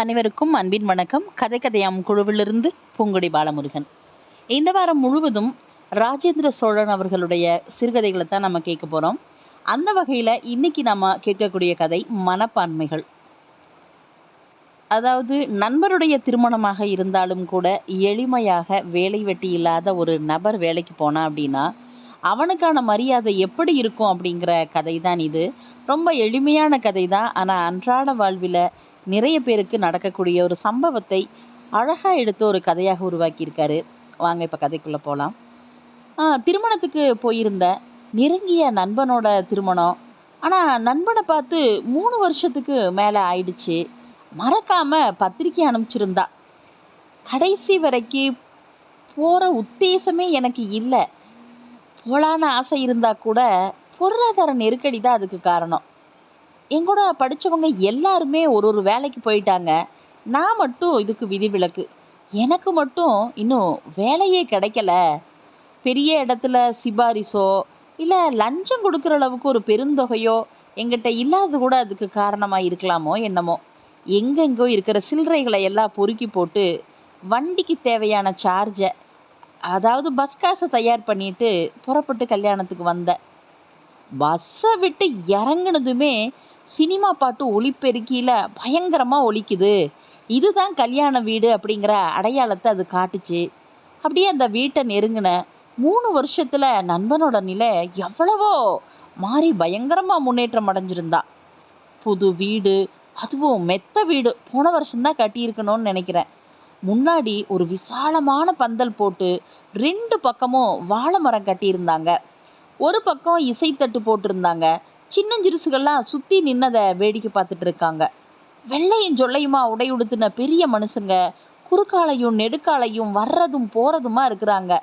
அனைவருக்கும் அன்பின் வணக்கம். கதை கதையாம் குழுவிலிருந்து பூங்குடி பாலமுருகன். இந்த வாரம் முழுவதும் ராஜேந்திர சோழன் அவர்களுடைய சிறுகதைகளை தான் நம்ம கேட்க போகிறோம் அந்த வகையில் இன்னைக்கு நம்ம கேட்கக்கூடிய கதை மனப்பான்மைகள். அதாவது நண்பருடைய திருமணமாக இருந்தாலும் கூட எளிமையாக வேலை வெட்டி இல்லாத ஒரு நபர் வேலைக்கு போனா அப்படின்னா அவனுக்கான மரியாதை எப்படி இருக்கும் அப்படிங்கிற கதை தான் இது. ரொம்ப எளிமையான கதை தான் ஆனால் அன்றாட வாழ்வில் நிறைய பேருக்கு நடக்கக்கூடிய ஒரு சம்பவத்தை அழகாக எடுத்து ஒரு கதையாக உருவாக்கியிருக்காரு. வாங்க இப்போ கதைக்குள்ளே போகலாம் திருமணத்துக்கு போயிருந்த நெருங்கிய நண்பனோட திருமணம். ஆனால் நண்பனை பார்த்து மூணு வருஷத்துக்கு மேலே ஆயிடுச்சு. மறக்காமல் பத்திரிக்கை அனுப்பிச்சிருந்தா. கடைசி வரைக்கும் போகிற உத்தேசமே எனக்கு இல்லை. போலான ஆசை இருந்தால் கூட பொருளாதார நெருக்கடி தான் அதுக்கு காரணம். எங்கூட படித்தவங்க எல்லாருமே ஒரு ஒரு வேலைக்கு போயிட்டாங்க. நான் மட்டும் இதுக்கு விதிவிலக்கு. எனக்கு மட்டும் இன்னும் வேலையே கிடைக்கல. பெரிய இடத்துல சிபாரிசோ இல்லை லஞ்சம் கொடுக்குற அளவுக்கு ஒரு பெருந்தொகையோ எங்கிட்ட இல்லாதது கூட அதுக்கு காரணமாக இருக்கலாமோ என்னமோ. எங்கெங்கோ இருக்கிற சில்லறைகளை எல்லாம் பொறுக்கி போட்டு வண்டிக்கு தேவையான சார்ஜை அதாவது பஸ் காசை தயார் பண்ணிட்டு புறப்பட்டு கல்யாணத்துக்கு வந்தேன். பஸ்ஸை விட்டு இறங்குனதுமே சினிமா பாட்டு ஒளிப்பெருக்கியில் பயங்கரமாக ஒலிக்குது. இதுதான் கல்யாண வீடு அப்படிங்கிற அடையாளத்தை அது காட்டுச்சு. அப்படியே அந்த வீட்டை நெருங்கின மூணு வருஷத்தில் நண்பனோட நிலை எவ்வளவோ மாறி பயங்கரமாக முன்னேற்றம் அடைஞ்சிருந்தா. புது வீடு அதுவும் மெத்த வீடு போன வருஷம்தான் கட்டியிருக்கணும்னு நினைக்கிறேன். முன்னாடி ஒரு விசாலமான பந்தல் போட்டு ரெண்டு பக்கமும் வாழை மரம் கட்டியிருந்தாங்க. ஒரு பக்கம் இசைத்தட்டு போட்டிருந்தாங்க. சின்னஞ்சிறுசுகள்லாம் சுத்தி நின்னதை வேடிக்கை பார்த்துட்டு இருக்காங்க. வெள்ளையும் ஜொல்லையுமா உடை உடுத்தின பெரிய மனுஷங்க குறுக்காலையும் நெடுக்காலையும் வர்றதும் போறதுமா இருக்கிறாங்க.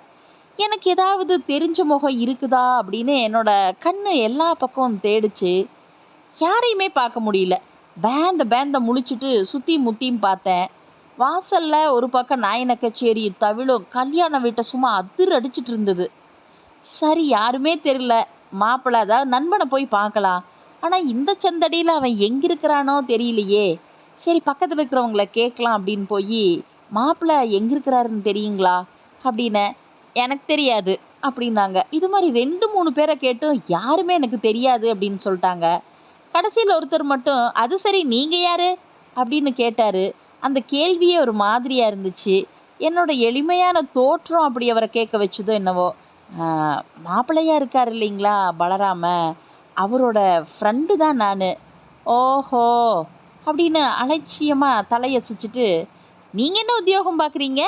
எனக்கு ஏதாவது தெரிஞ்ச முகம் இருக்குதா அப்படின்னு என்னோட கண்ணு எல்லா பக்கமும் தேடிச்சு. யாரையுமே பார்க்க முடியல. பேந்த பேந்த முழிச்சிட்டு சுத்தி முத்தியும் பார்த்தேன். வாசல்ல ஒரு பக்கம் நாயன கச்சேரி தவிழும் கல்யாண வீட்டை சும்மா அதிர் அடிச்சிட்டு இருந்தது. சரி யாருமே தெரியல. மாப்பிள்ள அதாவது நண்பனை போய் பார்க்கலாம். ஆனால் இந்த சந்தடியில் அவன் எங்கே இருக்கிறானோ தெரியலையே. சரி பக்கத்தில் இருக்கிறவங்கள கேட்கலாம் அப்படின்னு போய் மாப்பிள்ள எங்கே இருக்கிறாருன்னு தெரியுங்களா? அப்படின்னு எனக்கு தெரியாது அப்படின்னாங்க. இது மாதிரி ரெண்டு மூணு பேரை கேட்டும் யாருமே எனக்கு தெரியாது அப்படின்னு சொல்லிட்டாங்க. கடைசியில் ஒருத்தர் மட்டும் அது சரி நீங்கள் யாரு? அப்படின்னு கேட்டார். அந்த கேள்வியே ஒரு மாதிரியாக இருந்துச்சு. என்னோட எளிமையான தோற்றம் அப்படி அவரை கேட்க வச்சதோ என்னவோ. மாப்பிள்ளையாக இருக்கார் இல்லைங்களா பலராம? அவரோட ஃப்ரெண்டு தான் நான். ஓஹோ! அப்படின்னு அலட்சியமாக தலையசிச்சுட்டு நீங்கள் என்ன உத்தியோகம் பார்க்குறீங்க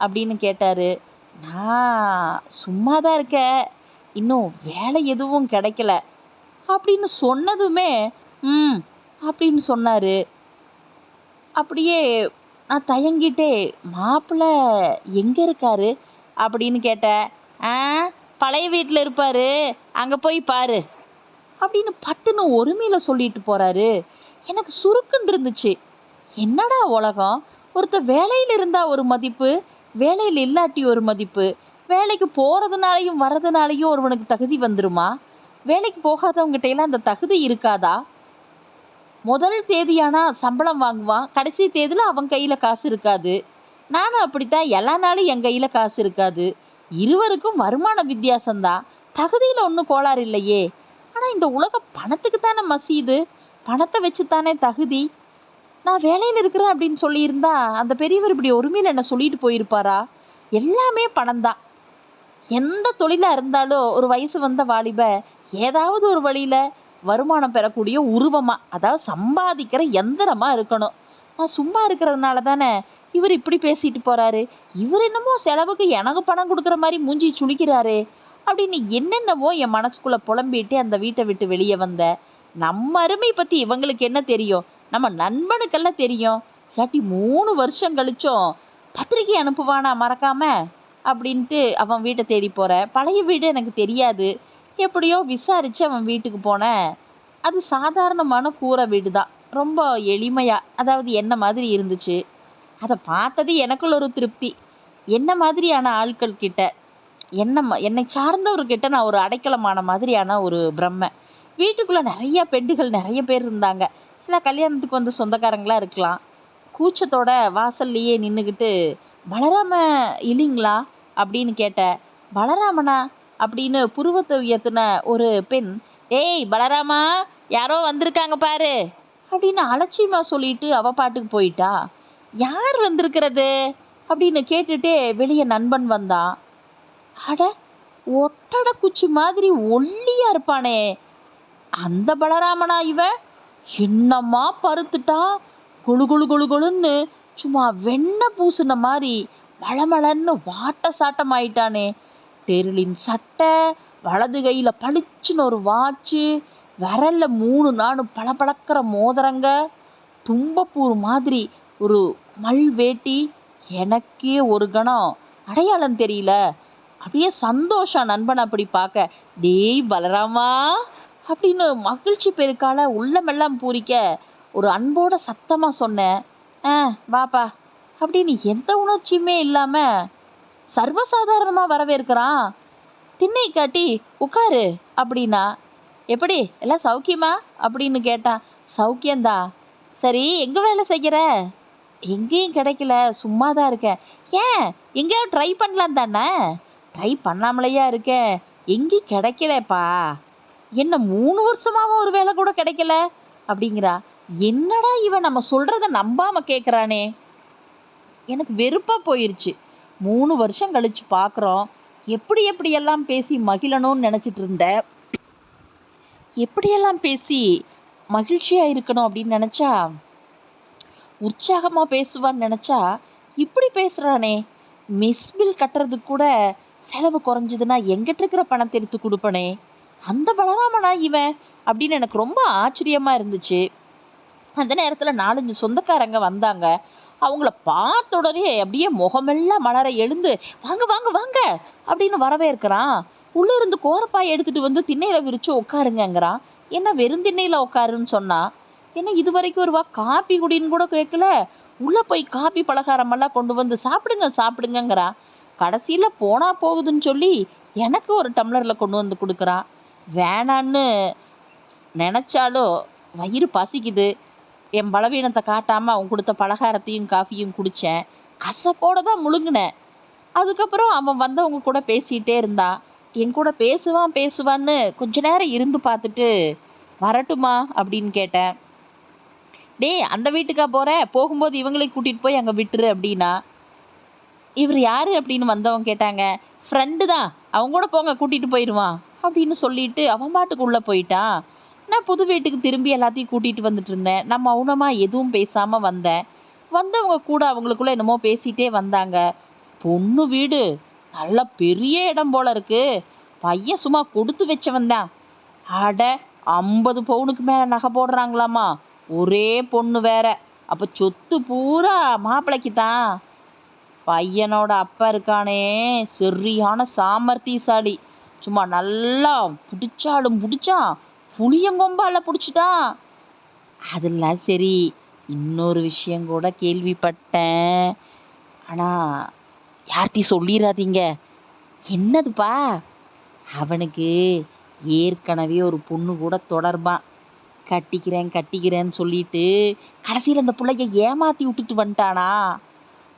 அப்படின்னு கேட்டார். நான் சும்மா தான் இருக்கேன். இன்னும் வேலை எதுவும் கிடைக்கல. அப்படின்னு சொன்னதுமே ம் அப்படின்னு சொன்னார். அப்படியே நான் தயங்கிட்டே மாப்பிள்ளை எங்கே இருக்காரு? அப்படின்னு கேட்டேன். ஆ? பழைய வீட்டில் இருப்பாரு. அங்கே போய் பாரு. அப்படின்னு பட்டுன்னு ஒருமையில் சொல்லிட்டு போறாரு. எனக்கு சுருக்குன்னு இருந்துச்சு. என்னடா உலகம்? ஒருத்தர் வேலையில் இருந்தா ஒரு மதிப்பு வேலையில் இல்லாட்டி ஒரு மதிப்பு. வேலைக்கு போறதுனாலையும் வர்றதுனாலையும் ஒருவனுக்கு தகுதி வந்துருமா? வேலைக்கு போகாதவங்ககிட்ட எல்லாம் அந்த தகுதி இருக்காதா? முதல் தேதியானா சம்பளம் வாங்குவான். கடைசி தேதியில் அவன் கையில் காசு இருக்காது. நானும் அப்படித்தான். எல்லா நாளும் என் கையில் காசு இருக்காது. இருவருக்கும் வருமான வித்தியாசம்தான் தகுதியில் ஒன்றும் கோளாறு இல்லையே. ஆனால் இந்த உலகம் பணத்துக்கு தானே மசீது? பணத்தை வச்சு தானே தகுதி? நான் வேலையில் இருக்கிறேன் அப்படின்னு சொல்லியிருந்தா அந்த பெரியவர் இப்படி ஒருமையில் என்ன சொல்லிட்டு போயிருப்பாரா? எல்லாமே பணம் தான் எந்த தொழிலாக இருந்தாலும் ஒரு வயசு வந்த வாலிப ஏதாவது ஒரு வழியில் வருமானம் பெறக்கூடிய உருவமாக அதாவது சம்பாதிக்கிற எந்திரமாக இருக்கணும். நான் சும்மா இருக்கிறதுனால தானே இவர் இப்படி பேசிட்டு போறாரு. இவர் என்னமோ செலவுக்கு எனக்கு பணம் கொடுக்குற மாதிரி மூஞ்சி சுழிக்கிறாரு அப்படின்னு என்னென்னவோ என் மனசுக்குள்ள புலம்பிட்டு அந்த வீட்டை விட்டு வெளியே வந்த. நம்ம அருமை பத்தி இவங்களுக்கு என்ன தெரியும்? நம்ம நண்பனுக்கெல்லாம் தெரியும். இல்லாட்டி மூணு வருஷம் கழிச்சோம். பத்திரிக்கை அனுப்புவானா மறக்காம? அப்படின்ட்டு அவன் வீட்டை தேடி போற. பழைய வீடு எனக்கு தெரியாது. எப்படியோ விசாரிச்சு அவன் வீட்டுக்கு போனேன் அது சாதாரணமான கூரை வீடு தான் ரொம்ப எளிமையா அதாவது என்ன மாதிரி இருந்துச்சு? அதை பார்த்தது எனக்குள்ள ஒரு திருப்தி. என்ன மாதிரியான ஆட்கள் கிட்ட என்ன என்னை சார்ந்தவர்கிட்ட நான் ஒரு அடைக்கலமான மாதிரியான ஒரு பிரம்மை. வீட்டுக்குள்ள நிறைய பெண்டுகள் நிறைய பேர் இருந்தாங்க. இல்லை கல்யாணத்துக்கு வந்த சொந்தக்காரங்களா இருக்கலாம். கூச்சத்தோட வாசல்லையே நின்றுக்கிட்டு பலராம இல்லைங்களா? அப்படின்னு கேட்ட பலராமனா அப்படின்னு புருவத்தை உயர்த்தின ஒரு பெண் ஏய் பலராமா யாரோ வந்திருக்காங்க பாரு. அப்படின்னு அலட்சியமா சொல்லிட்டு அவ பாட்டுக்கு போயிட்டா. யார் வந்திருக்கிறது? அப்படின்னு கேட்டுட்டே வெளியே நண்பன் வந்தான் அட ஒட்டட குச்சி மாதிரி ஒல்லியா இருப்பானே. அந்த பலராமனா இவன் என்னம்மா பருத்துட்டான் குளு குளு குளு குளுன்னு சும்மா வெண்ணெய் பூசுன மாதிரி மளமளன்னு வாட்ட சாட்டம் ஆயிட்டானே தெருளின் சட்டை வலது கையில பளிச்சுன்னு ஒரு வாட்சு விரல்ல மூணு நானும் பளபளக்கிற மோதிரங்க தும்பப்பூர் மாதிரி ஒரு மல் வேட்டி எனக்கே ஒரு கணம். அடையாளம் தெரியல. அப்படியே சந்தோஷம் நண்பன் அப்படி பார்க்க டேய் பலராமா அப்படின்னு மகிழ்ச்சி பெருக்கால உள்ளமெல்லாம் பூரிக்க ஒரு அன்போட சத்தமாக சொன்னேன். ஆ வாப்பா அப்படின்னு எந்த உணர்ச்சியுமே இல்லாமல் சர்வசாதாரணமாக வரவேற்கிறான். திண்ணை காட்டி உட்காரு அப்படின்னா எப்படி எல்லாம் சௌக்கியமா? அப்படின்னு கேட்டான். சௌக்கியந்தா சரி எங்கே வேலை செய்கிற? எங்கேயும் கிடைக்கல சும்மா தான் இருக்கேன். ஏன்? எங்கேயாவது ட்ரை பண்ணலாம் தானே? ட்ரை பண்ணாமலையா இருக்கேன் எங்கேயும் கிடைக்கலப்பா. என்ன மூணு வருஷமாவும் ஒரு வேலை கூட கிடைக்கல? அப்படிங்கிறா. என்னடா இவன் நம்ம சொல்கிறத நம்பாம கேட்குறானே எனக்கு வெறுப்பாக போயிருச்சு. மூணு வருஷம் கழிச்சு பார்க்குறோம் எப்படி எப்படியெல்லாம் பேசி மகிழணும்னு நினச்சிட்டு இருந்தேன் எப்படியெல்லாம் பேசி மகிழ்ச்சியாக இருக்கணும் அப்படின்னு நினச்சா உற்சாகமாக பேசுவான்னு நினச்சா இப்படி பேசுகிறானே மிஸ் பில் கட்டுறதுக்கு கூட செலவு குறைஞ்சதுன்னா எங்கிட்ட இருக்கிற பணத்தை எடுத்து கொடுப்பனே. அந்த பலராமனா இவன்? அப்படின்னு எனக்கு ரொம்ப ஆச்சரியமாக இருந்துச்சு. அந்த நேரத்தில் நாலஞ்சு சொந்தக்காரங்க வந்தாங்க. அவங்கள பார்த்த உடனே அப்படியே முகமெல்லாம் மலர எழுந்து வாங்க வாங்க வாங்க அப்படின்னு வரவேற்கிறான். உள்ளே இருந்து கோரப்பாய் எடுத்துட்டு வந்து திண்ணையில விரிச்சு உட்காருங்கங்கிறான். என்ன வெறுந்திண்ணையில உட்காருன்னு சொன்னால் என்ன இது வரைக்கும் ஒரு வா காப்பி குடின்னு கூட கேட்கல உள்ள போய் காப்பி பலகாரம் எல்லாம் கொண்டு வந்து சாப்பிடுங்க சாப்பிடுங்கங்கிறான் கடைசியில போனா போகுதுன்னு சொல்லி எனக்கு ஒரு டம்ளர்ல கொண்டு வந்து கொடுக்குறா. வேணான்னு நினச்சாலும் வயிறு பசிக்குது. என் பலவீனத்தை காட்டாம அவன் கொடுத்த பலகாரத்தையும் காஃபியும் குடிச்சேன். கசப்போட தான் முழுங்கினேன். அதுக்கப்புறம் அவன் வந்தவங்க கூட பேசிட்டே இருந்தான் என் கூட பேசுவான் பேசுவான்னு கொஞ்ச நேரம் இருந்து பார்த்துட்டு வரட்டுமா அப்படின்னு கேட்டேன். டேய் அந்த வீட்டுக்கா போற? போகும்போது இவங்களையும் கூட்டிட்டு போய் அங்க விட்டுரு அப்படின்னா. இவர் யாரு அப்படின்னு வந்தவங்க கேட்டாங்க. ஃப்ரெண்டு தான். அவங்க கூட போங்க கூட்டிட்டு போயிடுவான் அப்படின்னு சொல்லிட்டு அவன் பாட்டுக்குள்ள போயிட்டான் நான் புது வீட்டுக்கு திரும்பி எல்லாத்தையும் கூட்டிட்டு வந்துட்டு இருந்தேன். நான் மௌனமா எதுவும் பேசாம வந்தேன். வந்தவங்க கூட அவங்களுக்குள்ள என்னமோ பேசிட்டே வந்தாங்க. பொண்ணு வீடு. நல்ல பெரிய இடம் போல இருக்கு. பையன் சும்மா கொடுத்து வச்சவன் தான். அட ஐம்பது பவுனுக்கு மேல நகை போடுறாங்களாமா? ஒரே பொண்ணு வேற. அப்போ சொத்து பூரா மாப்பிள்ளைக்கு தான் பையனோட அப்பா இருக்கானே சரியான சாமர்த்தியசாலி. சும்மா நல்லா பிடிச்சாலும் பிடிச்சான் புளியங்கொம்பால பிடிச்சிட்டான். அதெல்லாம் சரி இன்னொரு விஷயம் கூட கேள்விப்பட்டேன். ஆனால் யார்கிட்டயும் சொல்லிடாதீங்க என்னதுப்பா? அவனுக்கு ஏற்கனவே ஒரு பொண்ணு கூட தொடர்பான். கட்டிக்கிறேன் கட்டிக்கிறேன்னு சொல்லிட்டு கடைசியில் அந்த பிள்ளைய ஏமாத்தி விட்டுட்டு வந்துட்டானா?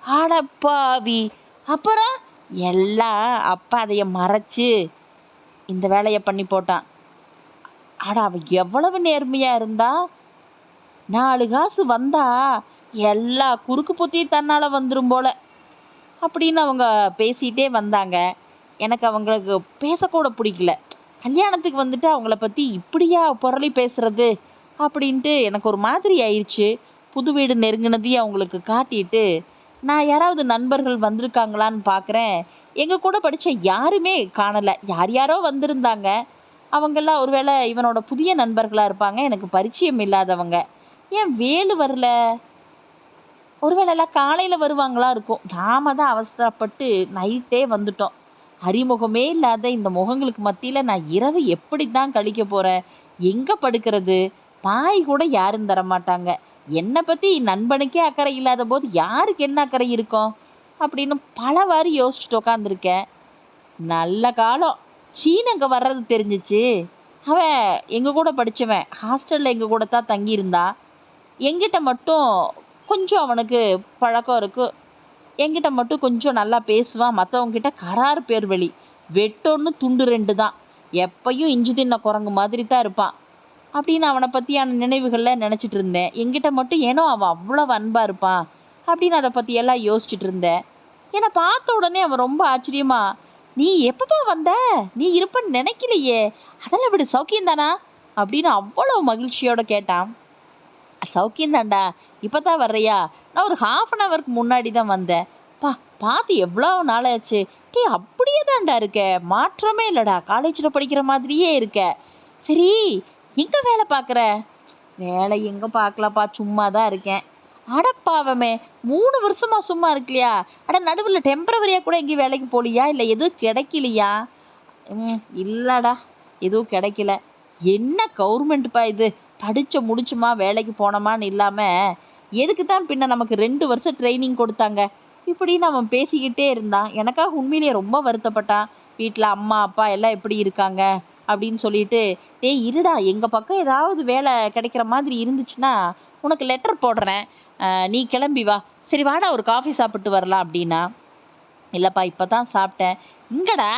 ஆடப்பாவி அப்புறம் எல்லாம் அப்பா அதைய மறைச்சு இந்த வேலையை பண்ணி போட்டான். ஆடா அவன் எவ்வளவு நேர்மையா இருந்தா? நாலு காசு வந்தா எல்லா குறுக்கு புத்தியும் தன்னால வந்துடும் போல. அப்படின்னு அவங்க பேசிட்டே வந்தாங்க. எனக்கு அவங்களுக்கு பேசக்கூட பிடிக்கல. கல்யாணத்துக்கு வந்துட்டு அவங்கள பற்றி இப்படியா புரளி பேசுறது அப்படின்ட்டு எனக்கு ஒரு மாதிரி ஆயிடுச்சு புது வீடு நெருங்கினதையும் அவங்களுக்கு காட்டிட்டு நான் யாராவது நண்பர்கள் வந்திருக்காங்களான்னு பார்க்குறேன் எங்கள் கூட படித்த யாருமே காணலை. யார் யாரோ வந்திருந்தாங்க. அவங்கெல்லாம் ஒருவேளை இவனோட புதிய நண்பர்களாக இருப்பாங்க. எனக்கு பரிச்சயம் இல்லாதவங்க. ஏன் வேலு வரல? ஒருவேளை எல்லாம் காலையில் வருவாங்களா இருக்கும். நாம தான் அவசரப்பட்டு நைட்டே வந்துட்டோம். அறிமுகமே இல்லாத இந்த முகங்களுக்கு மத்தியில் நான் இரவு எப்படி தான் கழிக்க போகிறேன் எங்கே படுக்கிறது? பாய் கூட யாரும் தர மாட்டாங்க என்னை பற்றி நண்பனுக்கே அக்கறை இல்லாத போது யாருக்கு என்ன அக்கறை இருக்கும்? அப்படின்னு பலவாறு யோசிச்சுட்டு உட்காந்துருக்கேன் நல்ல காலம். சீன் அங்கே வர்றது தெரிஞ்சிச்சு. அவன் எங்கள் கூட படித்தவன் ஹாஸ்டலில் எங்கள் கூட தான் தங்கியிருந்தா. எங்கிட்ட மட்டும் கொஞ்சம் அவனுக்கு பழக்கம் இருக்குது என்கிட்ட மட்டும் கொஞ்சம் நல்லா பேசுவான் மற்றவங்க கிட்ட கரார் பேர் வழி வெட்டொன்று துண்டு ரெண்டு தான். எப்பையும் இஞ்சி தின்ன குரங்கு மாதிரி தான் இருப்பான் அப்படின்னு அவனை பற்றியான நினைவுகளில் நினச்சிட்டு இருந்தேன். என்கிட்ட மட்டும் ஏனோ அவன் அவ்வளோ அன்பாக இருப்பான் அப்படின்னு அதை பற்றியெல்லாம் யோசிச்சுட்டு இருந்தேன். என்னை பார்த்த உடனே அவன் ரொம்ப ஆச்சரியமா நீ எப்பப்பா வந்த? நீ இருப்பன்னு நினைக்கலையே. அதெல்லாம் விடு சௌக்கியம் தானா? அப்படின்னு அவ்வளோ மகிழ்ச்சியோட கேட்டான். சௌக்கியம் தாண்டா இப்போ தான் வர்றியா? நான் ஒரு ஹாஃப் அன் ஹவருக்கு முன்னாடி தான் வந்தேன். பா பார்த்து எவ்வளோ நாளாச்சு? டே அப்படியே தான்டா இருக்க. மாற்றமே இல்லைடா. காலேஜில் படிக்கிற மாதிரியே இருக்க. சரி எங்கே வேலை பார்க்குற வேலை எங்கே பார்க்கலப்பா சும்மா தான் இருக்கேன் அடப்பாவமே மூணு வருஷமா சும்மா இருக்கலையா? அட நடுவில் டெம்பரவரியாக கூட எங்கேயும் வேலைக்கு போகலையா? இல்லை எதுவும் கிடைக்கலையா? ம் இல்லைடா. எதுவும் கிடைக்கல. என்ன கவர்மெண்ட்ப்பா இது? படித்த முடிச்சுமா வேலைக்கு போனோமான்னு இல்லாமல் எதுக்கு தான் பின்ன நமக்கு ரெண்டு வருஷம் ட்ரைனிங் கொடுத்தாங்க? இப்படின்னு அவன் பேசிக்கிட்டே இருந்தான். எனக்காக உண்மையிலேயே ரொம்ப வருத்தப்பட்டான். வீட்டில் அம்மா அப்பா எல்லாம் எப்படி இருக்காங்க? அப்படின்னு சொல்லிட்டு டேய் இருடா. எங்கள் பக்கம் ஏதாவது வேலை கிடைக்கிற மாதிரி இருந்துச்சுன்னா உனக்கு லெட்டர் போடுறேன். நீ கிளம்பி வா. சரி வாடா ஒரு காஃபி சாப்பிட்டு வரலாம். அப்படின்னா இல்லைப்பா இப்போ தான் சாப்பிட்டேன். இங்கடா.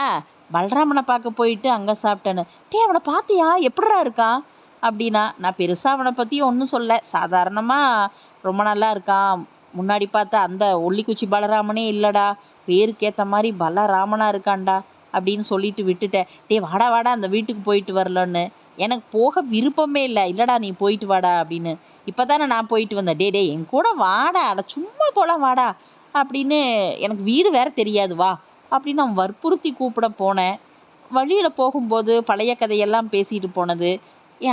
பலராமனை பார்க்க போயிட்டு அங்கே சாப்பிட்டேன்னு. டே அவனை பார்த்தியா? எப்படிடா இருக்கான்? அப்படின்னா நான் பெருசாக அவனை பற்றி ஒன்றும் சொல்ல. சாதாரணமாக ரொம்ப நல்லா இருக்கான் முன்னாடி பார்த்தா அந்த ஒல்லிக்குச்சி பலராமனே இல்லைடா. பேருக்கேற்ற மாதிரி பலராமனாக இருக்கான்டா அப்படின்னு சொல்லிட்டு விட்டுட்டேன். டேய் வாடா வாடா அந்த வீட்டுக்கு போயிட்டு வரலன்னு. எனக்கு போக விருப்பமே இல்லை. இல்லைடா நீ போயிட்டு வாடா அப்படின்னு. இப்போ தானே நான் போயிட்டு வந்தேன். டே டே என் கூட வாடா. அட சும்மா போகலாம் வாடா அப்படின்னு எனக்கு வீடு வேற தெரியாது வா அப்படின்னு அவன் வற்புறுத்தி கூப்பிட போனேன். வழியில் போகும்போது பழைய கதையெல்லாம் பேசிட்டு போனது.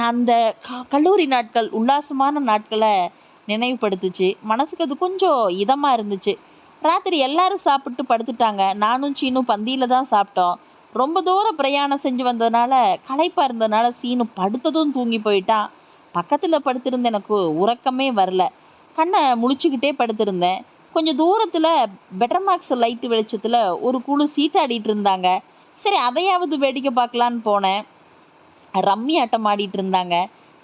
அந்த க- கல்லூரி நாட்கள் உல்லாசமான நாட்களை நினைவுபடுத்துச்சு. மனசுக்கு அது கொஞ்சம் இதமாக இருந்துச்சு. ராத்திரி எல்லாரும் சாப்பிட்டு படுத்துட்டாங்க. நானும் சீனும் பந்தியில் தான் சாப்பிட்டோம். ரொம்ப தூரம் பிரயாணம் செஞ்சு வந்ததுனால களைப்பாக இருந்ததுனால சீனு படுத்ததும் தூங்கி போயிட்டான். பக்கத்தில் படுத்திருந்த எனக்கு உறக்கமே வரல. கண்ணை முழிச்சுக்கிட்டே படுத்திருந்தேன். கொஞ்சம் தூரத்தில் பெட்டர் மார்க்ஸ் லைட்டு வெளிச்சத்தில் ஒரு குழு சீட்டாடிட்டு இருந்தாங்க. சரி அதையாவது வேடிக்கை பார்க்கலான்னு போனேன். ரம்மி ஆட்டம் ஆடிட்டு இருந்தாங்க.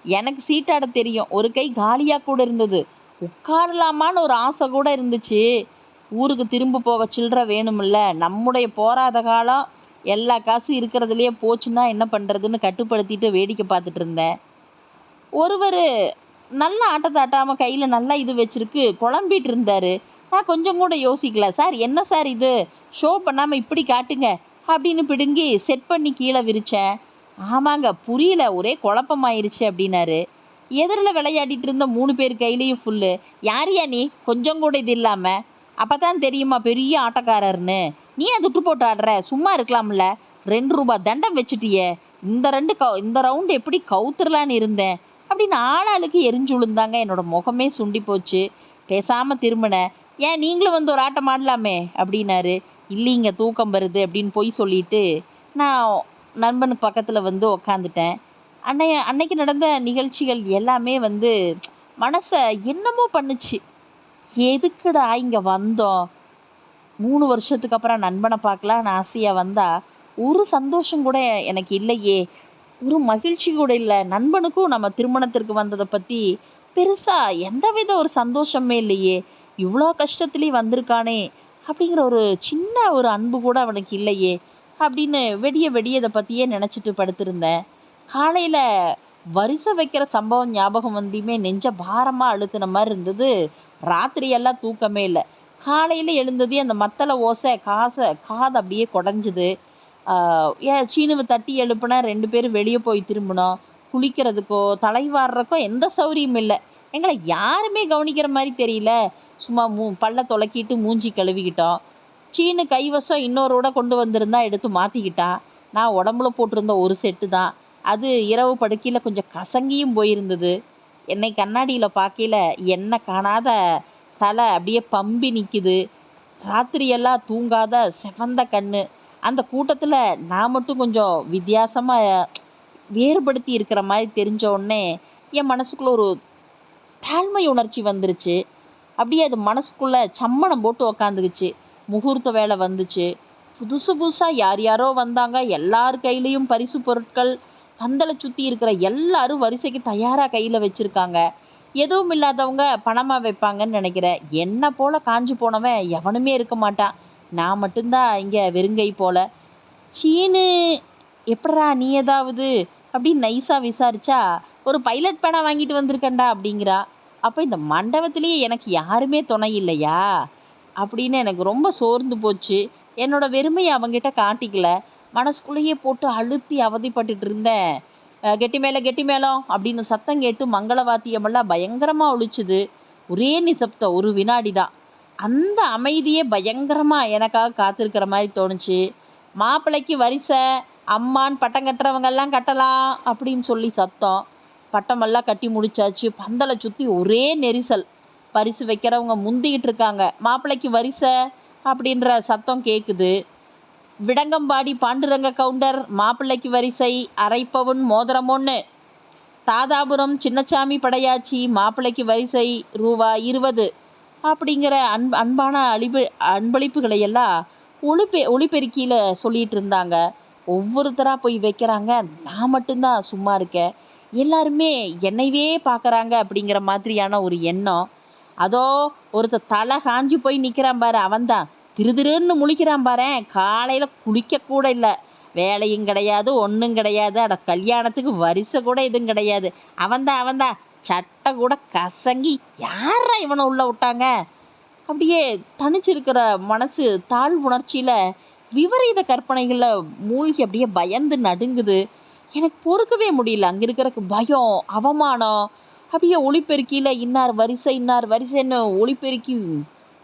எனக்கு சீட்டாட தெரியும். ஒரு கை காலியாக கூட இருந்தது. உட்காரலாமான்னு ஒரு ஆசை கூட இருந்துச்சு. ஊருக்கு திரும்ப போக சில்லற வேணுமில்ல நம்முடைய போராத காலம் எல்லா காசும் இருக்கிறதுலையே போச்சுன்னா என்ன பண்ணுறதுன்னு கட்டுப்படுத்திட்டு வேடிக்கை பார்த்துட்டு இருந்தேன். ஒருவர் நல்ல ஆட்டத்தை ஆட்டாமல் கையில் நல்லா இது வச்சுருக்கு குழம்பிட்டு இருந்தார். நான் கொஞ்சம் கூட யோசிக்கல. சார் என்ன சார் இது? ஷோ பண்ணாமல் இப்படி காட்டுங்க. அப்படின்னு பிடுங்கி செட் பண்ணி கீழே விரிச்சேன். ஆமாங்க புரியல. ஒரே குழப்பமாயிருச்சு அப்படின்னாரு. எதிரில் விளையாடிட்டு இருந்த மூணு பேர் கையிலையும் ஃபுல்லு யாரியா நீ? கொஞ்சம் கூட இது இல்லாமல் அப்போ தான் தெரியுமா பெரிய ஆட்டக்காரர்னு. நீ ஏன் துட்டு போட்டு ஆடுற? சும்மா இருக்கலாம்ல. ரெண்டு ரூபா தண்டம் வச்சுட்டியே. இந்த ரெண்டு கவு இந்த ரவுண்டு எப்படி கவுத்துறலான்னு இருந்தேன். அப்படின்னு ஆளாளுக்கு எரிஞ்சு விழுந்தாங்க என்னோட முகமே சுண்டி போச்சு. பேசாமல் திரும்பினேன் ஏன் நீங்களும் வந்து ஒரு ஆட்டம் ஆடலாமே? அப்படின்னாரு. இல்லைங்க தூக்கம் வருது அப்படின்னு போய் சொல்லிட்டு நான் நண்பன் பக்கத்தில் வந்து உக்காந்துட்டேன். அன்னைய அன்னைக்கு நடந்த நிகழ்ச்சிகள் எல்லாமே வந்து மனசை என்னமோ பண்ணுச்சு. எதுக்குடா இங்கே வந்தோம்? மூணு வருஷத்துக்கு அப்புறம் நண்பனை பார்க்கலான்னு ஆசையாக வந்தால் ஒரு சந்தோஷம் கூட எனக்கு இல்லையே. ஒரு மகிழ்ச்சி கூட இல்லை. நண்பனுக்கும் நம்ம திருமணத்திற்கு வந்ததை பற்றி பெருசாக எந்த வித ஒரு சந்தோஷமே இல்லையே. இவ்வளோ கஷ்டத்துலேயும் வந்திருக்கானே அப்படிங்கிற ஒரு சின்ன ஒரு அன்பு கூட அவனுக்கு இல்லையே. அப்படின்னு வெடிய வெடிய இதை பற்றியே நினச்சிட்டு படுத்திருந்தேன். காலையில் வரிசை வைக்கிற சம்பவம் ஞாபகம் வந்தியுமே நெஞ்ச பாரமாக அழுத்தின மாதிரி இருந்தது. ராத்திரியெல்லாம் தூக்கமே இல்லை. காலையில் எழுந்ததே அந்த மத்தளை ஓசை காசை காது அப்படியே குடஞ்சுது. ஏன் சீனுவை தட்டி எழுப்புனா ரெண்டு பேரும் வெளியே போய் திரும்பினோம் குளிக்கிறதுக்கோ தலைவாடுறக்கோ எந்த சௌரியம் இல்லை. எங்களை யாருமே கவனிக்கிற மாதிரி தெரியல. சும்மா மூ பல்ல துலக்கிட்டு மூஞ்சி கழுவிக்கிட்டோம். சீனு கைவசம் இன்னொருட கொண்டு வந்திருந்தா எடுத்து மாற்றிக்கிட்டான் நான் உடம்புல போட்டிருந்த ஒரு செட்டு தான். அது இரவு படுக்கையில் கொஞ்சம் கசங்கியும் போயிருந்தது. என்னை கண்ணாடியில் பார்க்கையில என்ன காணாத தலை அப்படியே பம்பி நிற்குது ராத்திரியெல்லாம் தூங்காத செவந்த கண்ணு. அந்த கூட்டத்தில் நான் மட்டும் கொஞ்சம் வித்தியாசமாக வேறுபடுத்தி இருக்கிற மாதிரி தெரிஞ்ச உடனே என் மனசுக்குள்ளே ஒரு தாழ்மை உணர்ச்சி வந்துருச்சு. அப்படியே அது மனசுக்குள்ளே சம்மணம் போட்டு உக்காந்துக்குச்சு. முகூர்த்த வேலை வந்துச்சு. புதுசு புதுசாக யார் யாரோ வந்தாங்க. எல்லார் கையிலையும் பரிசு பொருட்கள் பந்தலை சுற்றி இருக்கிற எல்லாரும் வரிசைக்கு தயாராக கையில் வச்சுருக்காங்க. எதுவும் இல்லாதவங்க பணமாக வைப்பாங்கன்னு நினைக்கிறேன். என்னை போல காஞ்சு போனவன் எவனுமே இருக்க மாட்டான். நான் மட்டும்தான் இங்கே வெறுங்கை போல. சீனு எப்படா நீ ஏதாவது? அப்படின்னு நைஸாக விசாரிச்சா ஒரு பைலட் பேனா வாங்கிட்டு வந்திருக்கேன்டா அப்படிங்கிறா. அப்போ இந்த மண்டபத்திலேயே எனக்கு யாருமே துணை இல்லையா? அப்படின்னு எனக்கு ரொம்ப சோர்ந்து போச்சு. என்னோட வெறுமையை அவங்கிட்ட காட்டிக்கல. மனசுக்குள்ளேயே போட்டு அழுத்தி அவதிப்பட்டுட்டு இருந்தேன். கெட்டி மேலே கெட்டி மேளம் அப்படின்னு சத்தம் கேட்டு மங்கள வாத்தியமெல்லாம் பயங்கரமாக ஒழிச்சுது. ஒரே நிசப்தம் ஒரு வினாடி தான் அந்த அமைதியே பயங்கரமாக எனக்காக காத்திருக்கிற மாதிரி தோணுச்சு. மாப்பிள்ளைக்கு வரிசை அம்மான் பட்டம் கட்டுறவங்க எல்லாம் கட்டலாம் அப்படின்னு சொல்லி சத்தம். பட்டமெல்லாம் கட்டி முடிச்சாச்சு. பந்தலை சுற்றி ஒரே நெரிசல். பரிசு வைக்கிறவங்க முந்திக்கிட்டு இருக்காங்க. மாப்பிள்ளைக்கு வரிசை அப்படின்ற சத்தம் கேட்குது விடங்கம்பாடி பாண்டுரங்க கவுண்டர் மாப்பிள்ளைக்கு வரிசை அரைப்பவுன் மோதிரம் தாதாபுரம் சின்னச்சாமி படையாச்சி மாப்பிள்ளைக்கு வரிசை ரூபா இருபது. அப்படிங்கிற அன்ப அன்பான அழிப அன்பளிப்புகளை எல்லாம் ஒளிபெ ஒளிபெருக்கியில் சொல்லிட்டு இருந்தாங்க. ஒவ்வொருத்தராக போய் வைக்கிறாங்க. நான் மட்டும்தான் சும்மா இருக்கேன். எல்லாருமே என்னைவே பார்க்குறாங்க அப்படிங்கிற மாதிரியான ஒரு எண்ணம். அதோ ஒருத்தர் தலை காஞ்சி போய் நிற்கிறான் பாரு அவன்தான். திருதிருன்னு முழிக்கிறான் பாரு காலையில் குளிக்க கூட இல்லை. வேலையும் கிடையாது ஒன்றும் கிடையாது அட கல்யாணத்துக்கு வரிசை கூட எதுவும் கிடையாது. அவன்தான் அவன்தான். சட்டை கூட கசங்கி யாரா இவனை உள்ள விட்டாங்க? அப்படியே தனிச்சிருக்கிற மனசு தாழ் உணர்ச்சியில் விபரீத கற்பனைகளில் மூழ்கி அப்படியே பயந்து நடுங்குது. எனக்கு பொறுக்கவே முடியல அங்கே இருக்கிறக்கு பயம் அவமானம். அப்படியே ஒளிப்பெருக்கியில் இன்னார் வரிசை இன்னார் வரிசைன்னு ஒளிப்பெருக்கி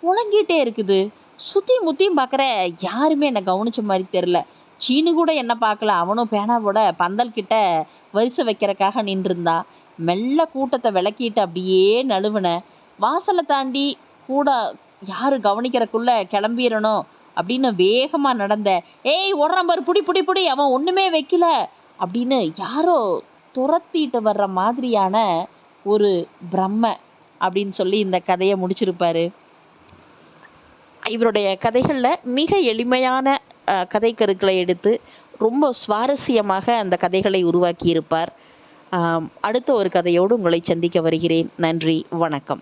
முழங்கிட்டே இருக்குது. சுற்றி முத்தியும் பார்க்குற யாருமே என்னை கவனிச்ச மாதிரி தெரில சீனு கூட என்ன பார்க்கல அவனும் பேனாவோட பந்தல் கிட்ட வரிசை வைக்கிறக்காக நின்றுருந்தான் மெல்ல கூட்டத்தை விளக்கிட்டு அப்படியே நழுவுனேன் வாசலை தாண்டி கூட யார் கவனிக்கிறக்குள்ள கிளம்பிடணும் அப்படின்னு வேகமாக நடந்த ஏய் ஒரு நம்பர் புடி புடி புடி அவன் ஒன்றுமே வைக்கல அப்படின்னு யாரோ துரத்திட்டு வர்ற மாதிரியான ஒரு பிரம்ம அப்படின்னு சொல்லி இந்த கதையை முடிச்சிருப்பாரு. இவருடைய கதைகளில் மிக எளிமையான கதை கருக்களை எடுத்து ரொம்ப சுவாரஸ்யமாக அந்த கதைகளை உருவாக்கியிருப்பார். அடுத்த ஒரு கதையோடு உங்களை சந்திக்க வருகிறேன். நன்றி வணக்கம்.